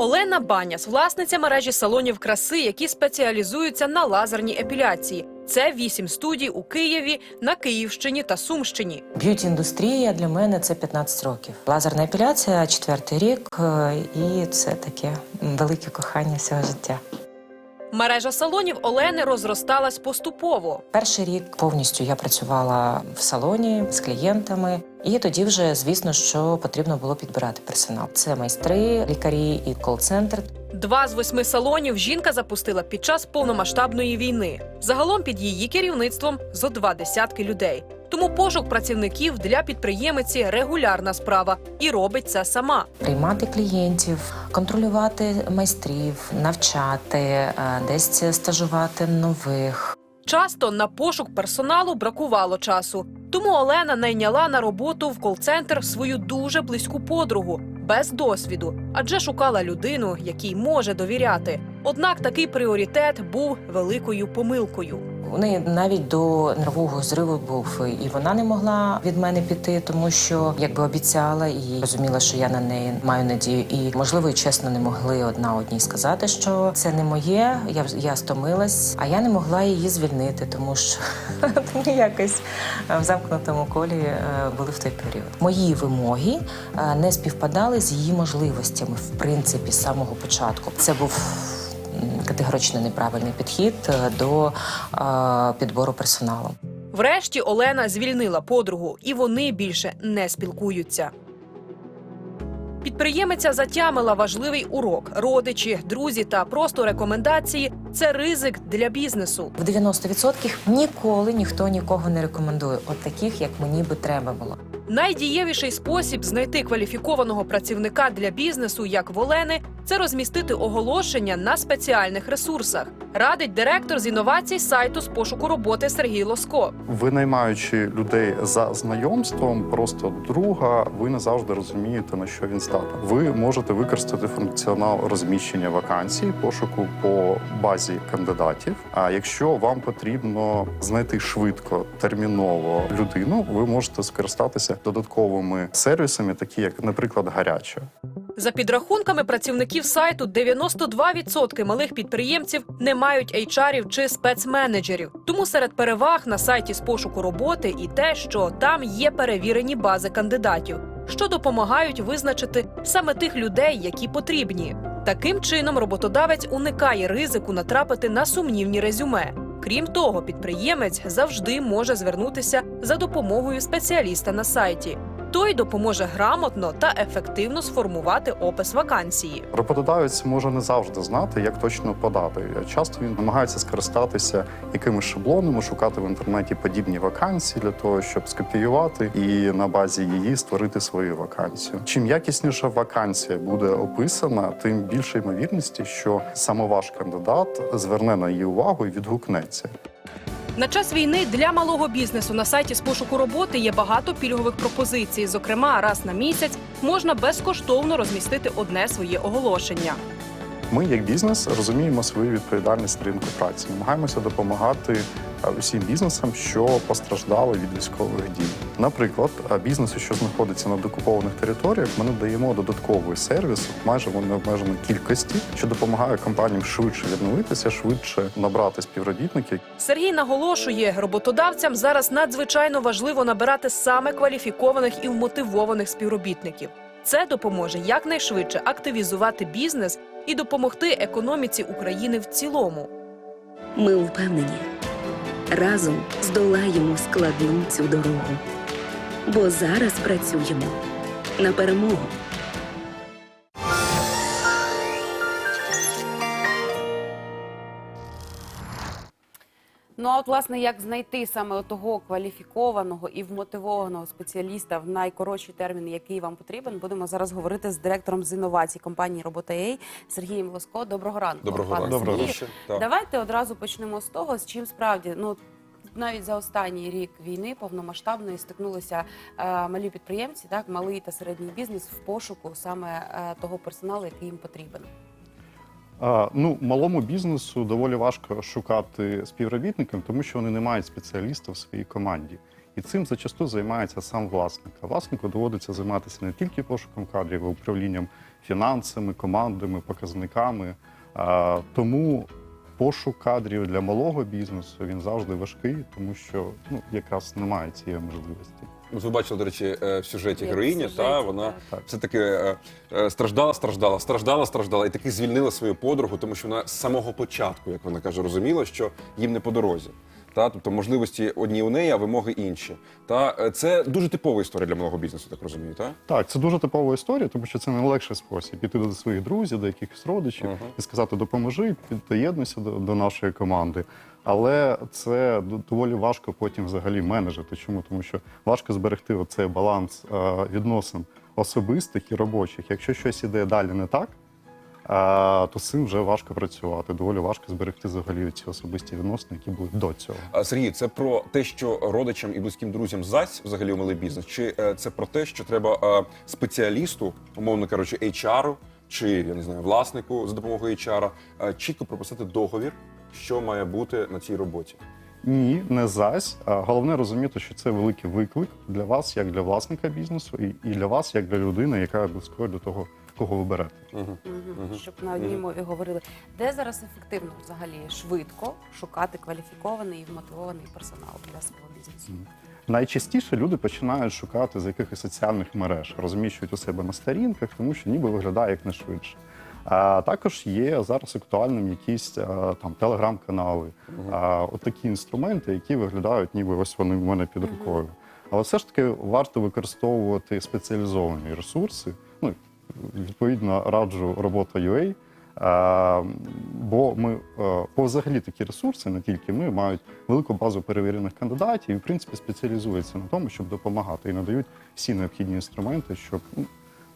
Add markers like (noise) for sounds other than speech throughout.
Олена Баняс, власниця мережі салонів краси, які спеціалізуються на лазерній епіляції. Це вісім студій у Києві, на Київщині та Сумщині. Б'юті індустрія для мене це 15 років. Лазерна епіляція четвертий рік, е, і це таке велике кохання всього життя. Мережа салонів Олени розросталась поступово. Перший рік повністю я працювала в салоні з клієнтами, і тоді вже, звісно, що потрібно було підбирати персонал. Це майстри, лікарі і кол-центр. Два з восьми салонів жінка запустила під час повномасштабної війни. Загалом під її керівництвом зо два десятки людей. Тому пошук працівників для підприємиці регулярна справа і робить це сама. Приймати клієнтів, контролювати майстрів, навчати, е, десь стажувати нових. Часто на пошук персоналу бракувало часу. Тому Олена найняла на роботу в кол-центр свою дуже близьку подругу без досвіду, адже шукала людину, якій може довіряти. Однак такий пріоритет був великою помилкою. У неї навіть до нервового зриву був, і вона не могла від мене піти, тому що якби обіцяла і розуміла, що я на неї маю надію. І можливо, і чесно не могли одна одній сказати, що це не моє. Я я стомилась, а я не могла її звільнити, тому що (laughs) ми якось е, в замкнутому колі е, були в той період. Мої вимоги е, не співпадали з її можливостями, в принципі, з самого початку. Це був категорично неправильний підхід е, до е, підбору персоналу. Врешті Олена звільнила подругу, і вони більше не спілкуються. Підприємиця затямила важливий урок: родичі, друзі та просто рекомендації це ризик для бізнесу. В 90% ніколи ніхто нікого не рекомендує, от таких, як мені би треба було. Найдієвіший спосіб знайти кваліфікованого працівника для бізнесу, як в Олени, це розмістити оголошення на спеціальних ресурсах. Радить директор з інновацій сайту з пошуку роботи Сергій Лоско. Винаймаючи людей за знайомством, просто друга, ви не завжди розумієте на що він здатен. Ви можете використати функціонал розміщення вакансій, пошуку по базі кандидатів. А якщо вам потрібно знайти швидко терміново людину, ви можете скористатися додатковими сервісами, такі як, наприклад, гаряча. За підрахунками працівників сайту, 92% малих підприємців не мають HR-ів чи спецменеджерів. Тому серед переваг на сайті з пошуку роботи і те, що там є перевірені бази кандидатів, що допомагають визначити саме тих людей, які потрібні. Таким чином, роботодавець уникає ризику натрапити на сумнівні резюме. Крім того, підприємець завжди може звернутися за допомогою спеціаліста на сайті. Той допоможе грамотно та ефективно сформувати опис вакансії. Роботодавець може не завжди знати, як точно подати. Часто він намагається скористатися якимись шаблонами, шукати в інтернеті подібні вакансії для того, щоб скопіювати і на базі її створити свою вакансію. Чим якісніша вакансія буде описана, тим більше ймовірності, що саме ваш кандидат зверне на її увагу і відгукнеться. На час війни для малого бізнесу на сайті з пошуку роботи є багато пільгових пропозицій. Зокрема, раз на місяць можна безкоштовно розмістити одне своє оголошення. Ми, як бізнес, розуміємо свою відповідальність ринку праці. Намагаємося допомагати е, усім бізнесам, що постраждали від військових дій. Наприклад, е, бізнесу, що знаходиться на докупованих територіях, ми надаємо додатковий сервіс майже в необмеженій кількості, що допомагає компаніям швидше відновитися, швидше набрати співробітників. Сергій наголошує, роботодавцям зараз надзвичайно важливо набирати саме кваліфікованих і вмотивованих співробітників. Це допоможе якнайшвидше активізувати бізнес і допомогти економіці України в цілому. Ми впевнені, разом здолаємо складну цю дорогу. Бо зараз працюємо на перемогу. Ну а от власне як знайти саме того кваліфікованого і вмотивованого спеціаліста в найкоротші терміни, який вам потрібен, будемо зараз говорити з директором з інновацій компанії Робота.ua Сергієм Лоско. Доброго ранку. Доброго ранку. Доброго. Так. Давайте одразу почнемо з того, з чим справді ну. Навіть за останній рік війни повномасштабної стикнулися е, малі підприємці, так малий та середній бізнес в пошуку саме е, того персоналу, який їм потрібен. Ну, малому бізнесу доволі важко шукати співробітників, тому що вони не мають спеціаліста в своїй команді. І цим зачасту займається сам власник. А власнику доводиться займатися не тільки пошуком кадрів, а управлінням фінансами, командами, показниками. Тому пошук кадрів для малого бізнесу він завжди важкий, тому що ну, якраз немає цієї можливості. Ну, ви бачили, до речі, е, в сюжеті Як в героїні, сюжеті, та вона так. все таки е, е, страждала, страждала, страждала, страждала, і таки звільнила свою подругу, тому що вона з самого початку, як вона каже, розуміла, що їм не по дорозі. Та, тобто можливості одні у неї, а вимоги інші. Та це дуже типова історія для малого бізнесу, так розумію, так? Так, це дуже типова історія, тому що це найлегший спосіб піти до своїх друзів, до якихось родичів Ага. і сказати допоможи, під'єднуйся до, до нашої команди. Але це доволі важко потім взагалі менеджити. Чому? Тому що важко зберегти оцей баланс е, відносин особистих і робочих. Якщо щось іде далі не так, е, то з цим вже важко працювати. Доволі важко зберегти взагалі ці особисті відносини, які були до цього. Сергій, це про те, що родичам і близьким друзям зась взагалі у малий бізнес, чи е, це про те, що треба спеціалісту, умовно кажучи, HR, чи я не знаю, власнику за допомогою HR, чітко прописати договір, що має бути на цій роботі. Ні, не зась. Головне розуміти, що це великий виклик для вас, як для власника бізнесу, і, для вас, як для людини, яка близькою до того, кого ви берете. Угу. Мгм, щоб на одній мові говорили. Де зараз ефективно взагалі швидко шукати кваліфікований і вмотивований персонал для свого бізнесу? Найчастіше люди починають шукати з якихось соціальних мереж, розміщують у себе на сторінках, тому що ніби виглядає як найшвидше. А також є зараз актуальним якісь там телеграм-канали, а, от такі інструменти, які виглядають, ніби ось вони в мене під рукою. Але все ж таки варто використовувати спеціалізовані ресурси. Ну, відповідно, раджу робота UA. Е, Бо ми е, по взагалі такі ресурси, не тільки ми, мають велику базу перевірених кандидатів і, в принципі, спеціалізуються на тому, щоб допомагати і надають всі необхідні інструменти, щоб ну,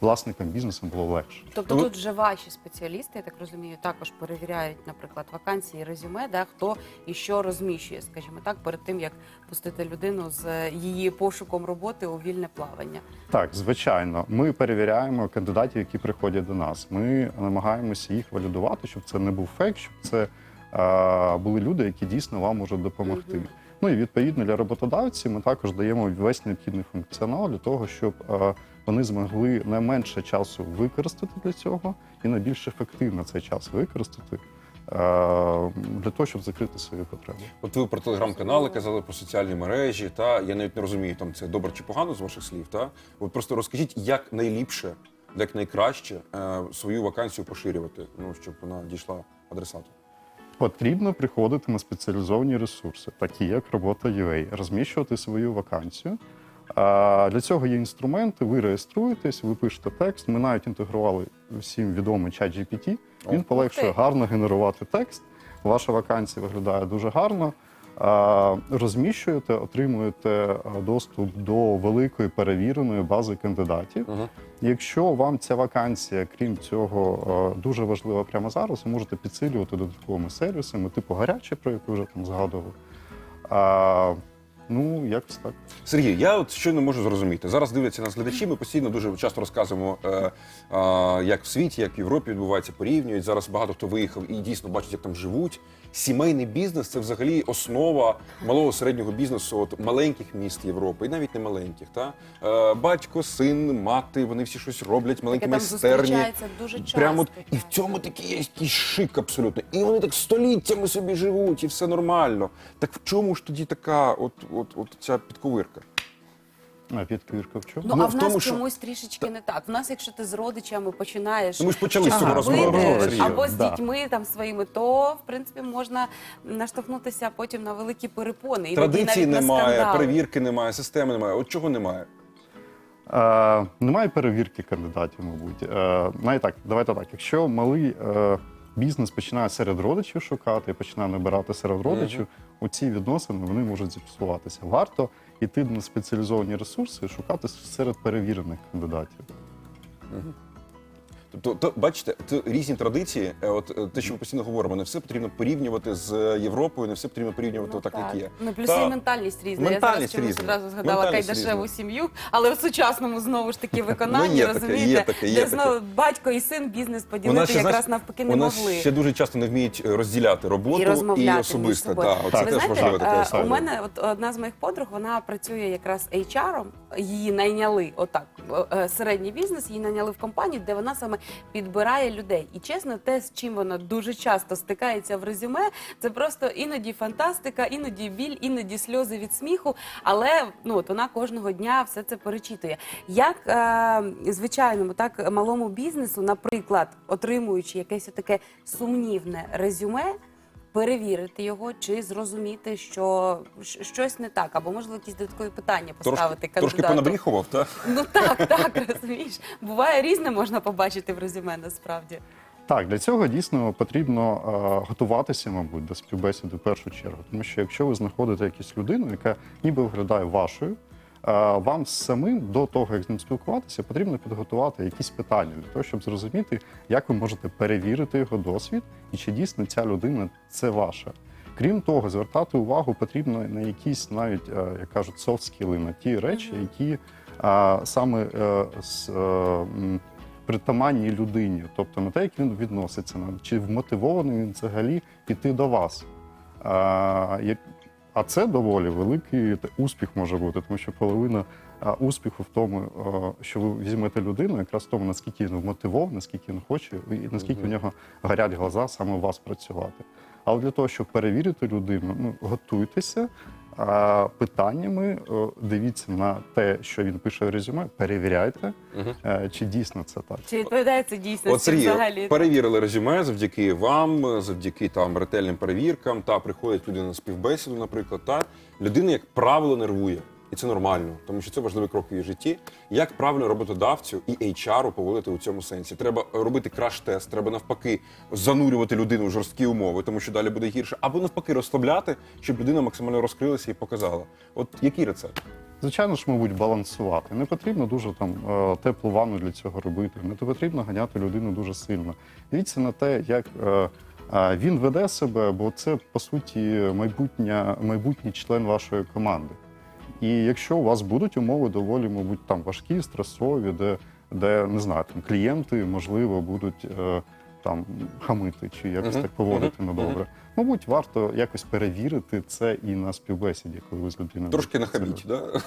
власникам бізнесу було легше. Тобто Ну, тут вже ваші спеціалісти, я так розумію, також перевіряють, наприклад, вакансії, резюме, да, хто і що розміщує, скажімо так, перед тим як пустити людину з е, її пошуком роботи у вільне плавання. Так, звичайно, ми перевіряємо кандидатів, які приходять до нас. Ми намагаємося їх валідувати, щоб це не був фейк, щоб це е, були люди, які дійсно вам можуть допомогти. Мгм. Ну і відповідно для роботодавців ми також даємо весь необхідний функціонал для того, щоб е, вони змогли не менше часу використати для цього і не більш ефективно цей час використати е, для того, щоб закрити свої потреби. От ви про телеграм-канали казали про соціальні мережі. Та я навіть не розумію, там це добре чи погано з ваших слів. Та от просто розкажіть, як найліпше, як найкраще е, свою вакансію поширювати, ну щоб вона дійшла адресату. Потрібно приходити на спеціалізовані ресурси, такі як робота UA, розміщувати свою вакансію. Для цього є інструменти. Ви реєструєтесь, ви пишете текст. Ми навіть інтегрували всім відомий чат GPT. Він полегшує гарно генерувати текст. Ваша вакансія виглядає дуже гарно. Розміщуєте, отримуєте доступ до великої перевіреної бази кандидатів. Угу. Якщо вам ця вакансія, крім цього, е, дуже важлива прямо зараз, ви можете підсилювати додатковими сервісами, типу гаряче, про яку вже там згадував. Ну, якось так. Сергій, я от що не можу зрозуміти. Зараз дивляться нас глядачі. Ми постійно дуже часто розказуємо, е, е, як в світі, як в Європі відбувається, порівнюють. Зараз багато хто виїхав і дійсно бачить, як там живуть. Сімейний бізнес це взагалі основа малого середнього бізнесу от маленьких міст Європи, і навіть не маленьких. Та е, батько, син, мати, вони всі щось роблять, маленькі Таке там майстерні. зустрічається дуже часто. Прямо от, і в цьому такий є якийсь шик абсолютно. І вони так століттями собі живуть, і все нормально. Так в чому ж тоді така, от, от, от ця підковирка? А підквірка в чому? Ну, Ну, а в в нас тому, що- чомусь трішечки не так. В нас, якщо ти з родичами починаєш Ну, ми ж почали з цього щось розмову, робити, Сергій. або з Да. дітьми там своїми, то в принципі можна наштовхнутися потім на великі перепони. Іноді Традиції навіть на немає, скандали. перевірки немає, системи немає. От чого немає? Е, немає перевірки кандидатів, мабуть. Е, навіть так, давайте так. Якщо малий е, бізнес починає серед родичів шукати, починає набирати серед родичів, у ці відносини вони можуть зіпсуватися. Варто йти на спеціалізовані ресурси і шукати серед перевірених кандидатів. Тобто, то, бачите, це різні традиції. Е, От е, те, що ми постійно говоримо, не все потрібно порівнювати з Європою, не все потрібно порівнювати так, як є. Ну, плюс Та- і ментальність різна. Ментальність Я зараз чомусь різна. одразу згадала Ментальність кайдашеву різна. сім'ю, але в сучасному знову ж таки виконанні, Ну, є таке, розумієте, є таке, є де таке. знову батько і син бізнес поділити ще, якраз знаєш, навпаки у не нас могли. ще дуже часто не вміють е, розділяти роботу і розмовляти між особисте. собою. Та, оце Ви теж знаєте, важливо е, таке. у мене от одна з моїх подруг, вона працює якраз HR-ом, її найняли отак. е, Середній бізнес її найняли в компанію, де вона саме підбирає людей. І чесно, те, з чим вона дуже часто стикається в резюме, це просто іноді фантастика, іноді біль, іноді сльози від сміху. Але ну от вона кожного дня все це перечитує. Як е, звичайному, так малому бізнесу, наприклад, отримуючи якесь таке сумнівне резюме перевірити його чи зрозуміти, що щось не так, або можливо якісь додаткові питання поставити Трошки, трошки понабріхував, так? Ну так, так, (laughs) розумієш. Буває різне можна побачити в резюме насправді. Так, для цього дійсно потрібно е, готуватися, мабуть, до співбесіди в першу чергу. Тому що якщо ви знаходите якусь людину, яка ніби виглядає вашою, вам самим до того, як з ним спілкуватися, потрібно підготувати якісь питання для того, щоб зрозуміти, як ви можете перевірити його досвід і чи дійсно ця людина це ваша. Крім того, звертати увагу потрібно на якісь навіть, е, як кажуть, софт-скіли, на ті речі, які е, саме е, з, е, притаманні людині, тобто на те, як він відноситься, чи вмотивований він взагалі піти до вас. А, це доволі великий успіх може бути, тому що половина успіху в тому, що ви візьмете людину, якраз в тому, наскільки він вмотивов, наскільки він хоче, і наскільки в нього горять глаза саме у вас працювати. Але для того, щоб перевірити людину, ну готуйтеся. Питаннями дивіться на те, що він пише в резюме, перевіряйте, е, чи дійсно це так. Чи відповідає це дійсно От Сергій, взагалі? перевірили резюме завдяки вам, завдяки там ретельним перевіркам. Та приходять люди на співбесіду, наприклад. Та людина, як правило, нервує. І це нормально, тому що це важливий крок в її житті. Як правильно роботодавцю і HR поводити у цьому сенсі? Треба робити краш-тест, треба навпаки занурювати людину в жорсткі умови, тому що далі буде гірше, або навпаки розслабляти, щоб людина максимально розкрилася і показала. От який рецепт? Звичайно ж, мабуть, балансувати. Не потрібно дуже там е, теплу ванну для цього робити. Не потрібно ганяти людину дуже сильно. Дивіться на те, як е, е, він веде себе, бо це по суті майбутня, майбутній член вашої команди. І якщо у вас будуть умови доволі, мабуть, там важкі, стресові, де, де не знаю, там клієнти, можливо, будуть е, там хамити чи якось Мгм, так поводити мгм, недобре. Мабуть, варто якось перевірити це і на співбесіді, коли ви з людиною Трошки нахаміть, да?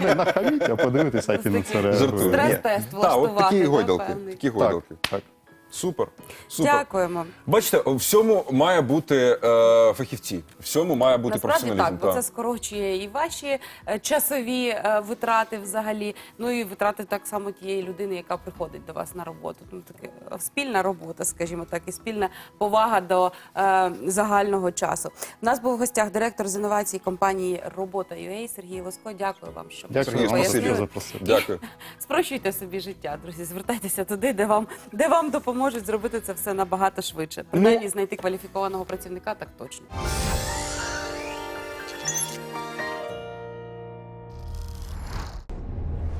не нахаміть, а подивитися, як він на це реагує. Стрес-тест Так, от влаштувати, такі гойдалки. Такі гойдалки. Так, так. Супер. Супер. Дякуємо. Бачите, у всьому має бути е, фахівці, в всьому має бути Насправді професіоналізм. так, бо це скорочує і ваші е, часові е, витрати взагалі, ну і витрати так само тієї людини, яка приходить до вас на роботу. Ну таке е, спільна робота, скажімо так, і спільна повага до е, загального часу. У нас був в гостях директор з інновацій компанії Робота.UA Сергій Лосько. Дякую вам, що Дякую Сергій, вам, спасибі. пояснили. запросили. Дякую. (laughs) Спрощуйте собі життя, друзі. Звертайтеся туди, де вам де вам допоможуть зробити це все набагато швидше. Принаймні знайти кваліфікованого працівника так точно.